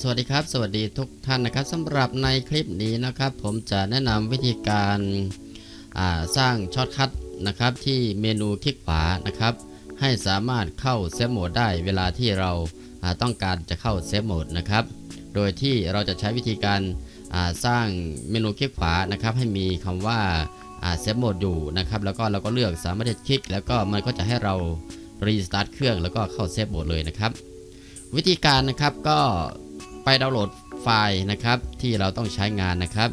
สวัสดีครับ สวัสดีทุกท่านนะครับสำหรับในคลิปนี้นะครับ ผมจะแนะนำวิธีการาสร้างช็อตคัทนะครับที่เมนูคลิกขวานะครับ ให้สามารถเข้าเซฟโหมดได้เวลาที่เราาต้องการจะเข้าเซฟโหมดนะครับ โดยที่เราจะใช้วิธีการาสร้างเมนูคลิกขวานะครับ ให้มีคำว่าเซฟโหมดอยู่นะครับ แล้วก็เราก็เลือกสามารถคลิก แล้วก็มันก็จะให้เรารีสตาร์ทเครื่องแล้วก็เข้าเซฟโหมดเลยนะครับ วิธีการนะครับก็ ไปดาวน์โหลดไฟล์นะครับ ที่เราต้องใช้งานนะครับ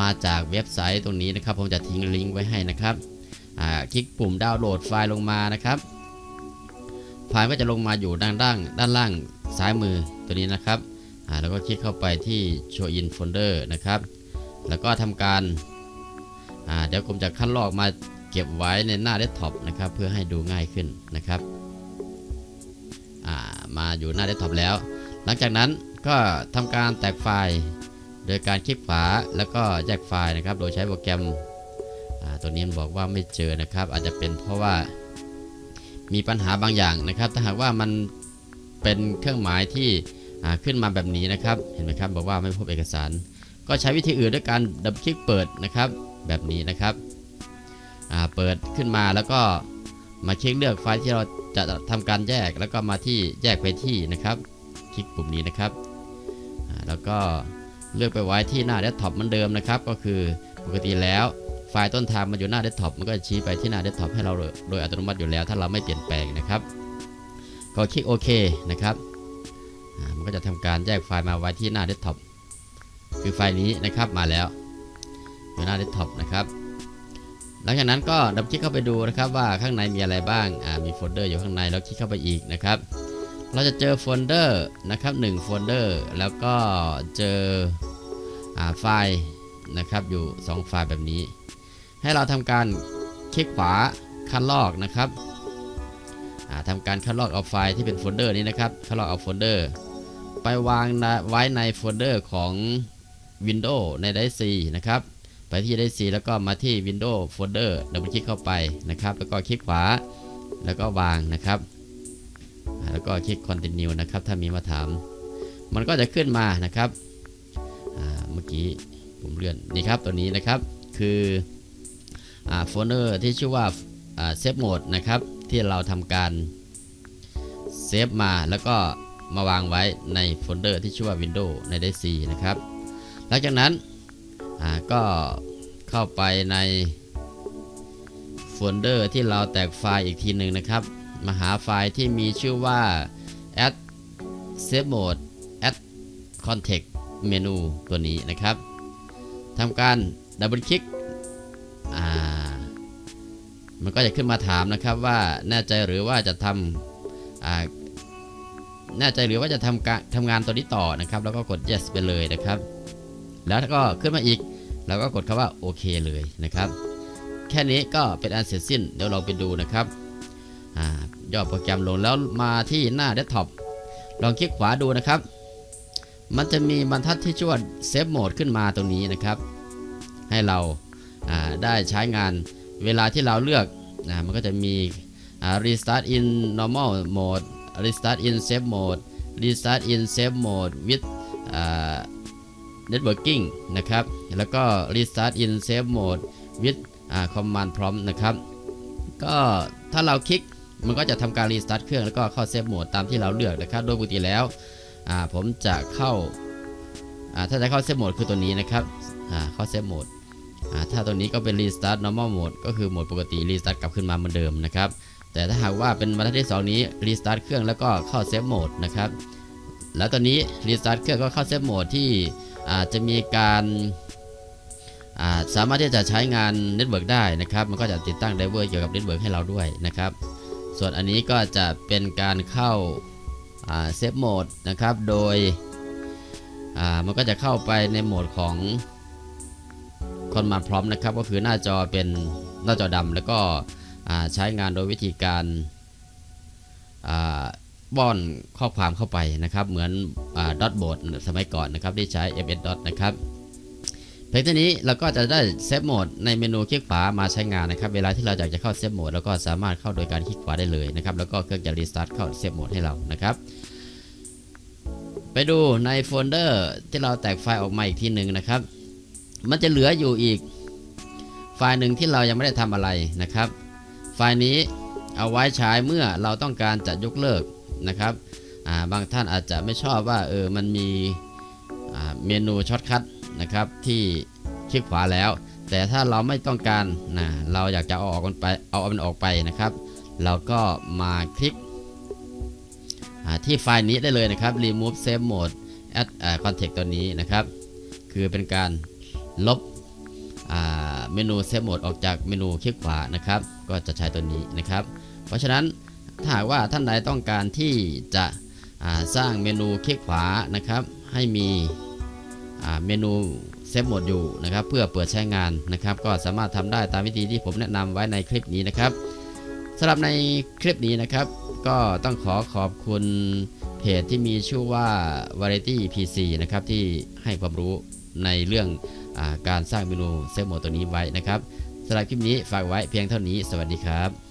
มาจากเว็บไซต์ตรงนี้นะครับ ผมจะทิ้งลิงก์ไว้ให้นะครับอ่าคลิกปุ่มดาวน์โหลดไฟล์ลงมานะครับไฟล์ก็จะลงมาอยู่ด้านล่างด้านล่างซ้ายมือตัวนี้นะครับอ่าแล้วก็คลิกเข้าไปที่ show in folder นะครับ แล้วก็ทำการอ่าเดี๋ยวผมจะคัดลอกมาเก็บไว้ในหน้าเดสก์ท็อปนะครับ เพื่อให้ดูง่ายขึ้นนะครับอ่ามาอยู่หน้าเดสก์ท็อปแล้ว หลังจากนั้น ก็ทำการแตกไฟล์ โดยการคลิกขวาแล้วก็แยกไฟล์นะครับ โดยใช้โปรแกรมตัวนี้บอกว่าไม่เจอนะครับ อาจจะเป็นเพราะว่ามีปัญหาบางอย่างนะครับ ถ้าหากว่ามันเป็นเครื่องหมายที่ขึ้นมาแบบนี้นะครับ เห็นไหมครับ บอกว่าไม่พบเอกสาร ก็ใช้วิธีอื่นด้วยการดับคลิกเปิดนะครับ แบบนี้นะครับเปิดขึ้นมาแล้วก็มาคลิกเลือกไฟล์ที่เราจะทำการแยกแล้วก็มาที่แยกไปที่นะครับ คลิกปุ่มนี้นะครับ แล้วก็เลือกไปไว้ที่หน้าเดสก์ท็อปเหมือนเดิมนะครับ ก็คือปกติแล้วไฟล์ต้นทางมันอยู่หน้าเดสก์ท็อปมันก็จะชี้ไปที่หน้าเดสก์ท็อปให้เราโดยอัตโนมัติอยู่แล้ว ถ้าเราไม่เปลี่ยนแปลงนะครับ ก็คลิกโอเคนะครับมันก็จะทำการแยกไฟล์มาไว้ที่หน้าเดสก์ท็อปคือไฟล์นี้นะครับมาแล้วอยู่หน้าเดสก์ท็อปนะครับหลังจากนั้นก็ดับคลิกเข้าไปดูนะครับว่าข้างในมีอะไรบ้างมีโฟลเดอร์อยู่ข้างในแล้วคลิกเข้าไปอีกนะครับ เราจะเจอโฟลเดอร์นะครับ1โฟลเดอร์แล้วก็เจอไฟล์นะครับอยู่ 2 ไฟล์แบบนี้ ให้เราทำการคลิกขวาคัดลอกนะครับอ่าทำการคัดลอกเอาไฟล์ที่เป็นโฟลเดอร์นี้นะครับคัดลอกเอาโฟลเดอร์ไปวางไว้ในโฟลเดอร์ของ Windows ในไดซีนะครับไปที่ไดซีแล้วก็มาที่ Windows Folder ดับเบิลคลิกเข้าไปนะครับ แล้วก็คลิกขวาแล้วก็วางนะครับ แล้วก็คลิก continue นะครับ ถ้ามีมาถาม มันก็จะขึ้นมานะครับ เมื่อกี้ผมเลื่อนนี่ครับตัวนี้นะครับคือโฟลเดอร์ที่ชื่อว่าเซฟโหมดนะครับ ที่เราทำการเซฟมาแล้วก็มาวางไว้ในโฟลเดอร์ที่ชื่อว่า Windows ใน d ซีนะครับ หลังจากนั้นก็เข้าไปในโฟลเดอร์ที่เราแตกไฟล์อีกทีหนึ่งนะครับ มาหาไฟล์ที่มีชื่อว่า add save mode add context menu ตัวนี้นะครับทำการดับเบิลคลิกอ่ามันก็จะขึ้นมาถามนะครับว่าแน่ใจหรือว่าจะทำอ่าแน่ใจหรือว่าจะทำการทำงานตัวนี้ต่อนะครับ แล้วก็กด yes ไปเลยนะครับ แล้วก็ขึ้นมาอีกเราก็กดคำว่าโอเคเลยนะครับ แค่นี้ก็เป็นอันเสร็จสิ้นเดี๋ยวเราไปดูนะครับ ย่อโปรแกรมลงแล้วมาที่หน้าเดสก์ท็อปลองคลิกขวาดูนะครับ มันจะมีบรรทัดที่ชื่อว่าเซฟโหมดขึ้นมาตรงนี้นะครับ ให้เราาได้ใช้งานเวลาที่เราเลือกนะมันก็จะมี restart in normal mode restart in safe mode restart in safe mode with networking นะครับ แล้วก็ restart in safe mode with อ่า command prompt นะครับ ก็ถ้าเราคลิก มันก็จะทำการรีสตาร์ทเครื่องแล้วก็เข้าเซฟโหมดตามที่เราเลือกนะครับ โดยปกติแล้วผมจะเข้าถ้าจะเข้าเซฟโหมดคือตัวนี้นะครับเข้าเซฟโหมดถ้าตัวนี้ก็เป็นรีสตาร์ท normal mode ก็คือโหมดปกติรีสตาร์ทกลับขึ้นมาเหมือนเดิมนะครับแต่ถ้าหากว่าเป็นบรรทัดที่ 2 นี้รีสตาร์ทเครื่องแล้วก็เข้าเซฟโหมดนะครับแล้วตอนนี้รีสตาร์ทเครื่องก็เข้าเซฟโหมดที่จะมีการาสามารถที่จะใช้งานเน็ตเวิร์กได้นะครับ มันก็จะติดตั้งไดเวอร์เกี่ยวกับเน็ตเวิร์กให้เราด้วยนะครับ ส่วนอันนี้ก็จะเป็นการเข้าเซฟโหมดนะครับ โดยมันก็จะเข้าไปในโหมดของคนมาพร้อมนะครับ ก็คือหน้าจอเป็นหน้าจอดำแล้วก็ใช้งานโดยวิธีการาป้อนข้อความเข้าไปนะครับ เหมือนดอทโบดสมัยก่อนนะครับที่ใช้ ms dot นะครับ พียงเท่านี้เราก็จะได้เซฟโหมดในเมนูคลิกขวามาใช้งานนะครับ เวลาที่เราอยากจะเข้าเซฟโหมดเราก็สามารถเข้าโดยการคลิกขวาได้เลยนะครับ แล้วก็เครื่องจะรีสตาร์ทเข้าเซฟโหมดให้เรานะครับ ไปดูในโฟลเดอร์ที่เราแตกไฟล์ออกมาอีกทีหนึ่งนะครับ มันจะเหลืออยู่อีก ไฟล์หนึ่งที่เรายังไม่ได้ทำอะไรนะครับ ไฟล์นี้เอาไว้ใช้เมื่อเราต้องการจะยกเลิกนะครับบางท่านอาจจะไม่ชอบว่าเออมันมีเมนูช็อตคัท นะครับที่คลิกขวาแล้ว แต่ถ้าเราไม่ต้องการนะเราอยากจะเอาออกมันไปเอามันออกไปนะครับ เราก็มาคลิกที่ไฟล์นี้ได้เลยนะครับ remove save mode add อ่า context ตัวนี้นะครับ คือเป็นการลบเมนู save mode ออกจากเมนูคลิกขวานะครับ ก็จะใช้ตัวนี้นะครับ เพราะฉะนั้นถ้าหากว่าท่านใดต้องการที่จะสร้างเมนูคลิกขวานะครับ ให้มี เมนูเซฟโหมดอยู่นะครับเพื่อเปิดใช้งานนะครับก็สามารถทำได้ตามวิธีที่ผมแนะนำไว้ในคลิปนี้นะครับสำหรับในคลิปนี้นะครับ ก็ต้องขอขอบคุณเพจที่มีชื่อว่า Variety PC นะครับที่ให้ความรู้ในเรื่องอการสร้างเมนูเซฟโหมดตัวนี้ไว้นะครับสำหรับคลิปนี้ฝากไว้เพียงเท่านี้ สวัสดีครับ